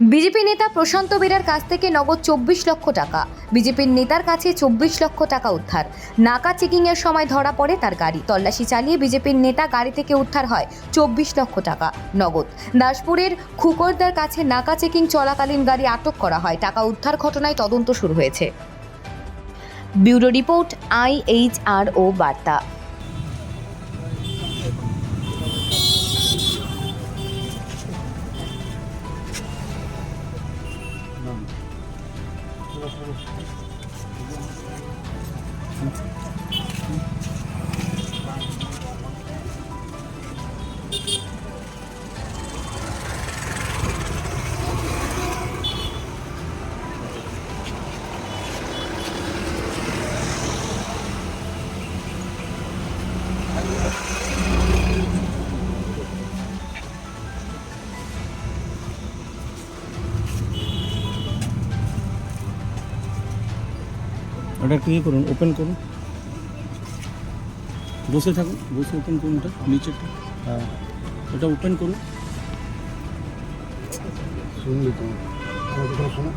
BJP নেতা প্রশান্ত বেরার কাছ থেকে নগদ চব্বিশ লক্ষ টাকা। বিজেপির নেতার কাছে চব্বিশ লক্ষ টাকা উদ্ধার। নাকা চেকিংয়ের সময় ধরা পড়ে তার গাড়ি। তল্লাশি চালিয়ে বিজেপির নেতা গাড়ি থেকে উদ্ধার হয় চব্বিশ লক্ষ টাকা নগদ। দাসপুরের খুকরদার কাছে নাকা চেকিং চলাকালীন গাড়ি আটক করা হয়। টাকা উদ্ধার ঘটনায় তদন্ত শুরু হয়েছে। ব্যুরো রিপোর্ট আইএইচআর ও বার্তা। ওটা একটু ইয়ে করুন ওপেন করুন বসে থাকুন বসে ওপেন করুন ওটা নিচেটা হ্যাঁ ওটা ওপেন করুন শুনলি তো আমার কথা শোনো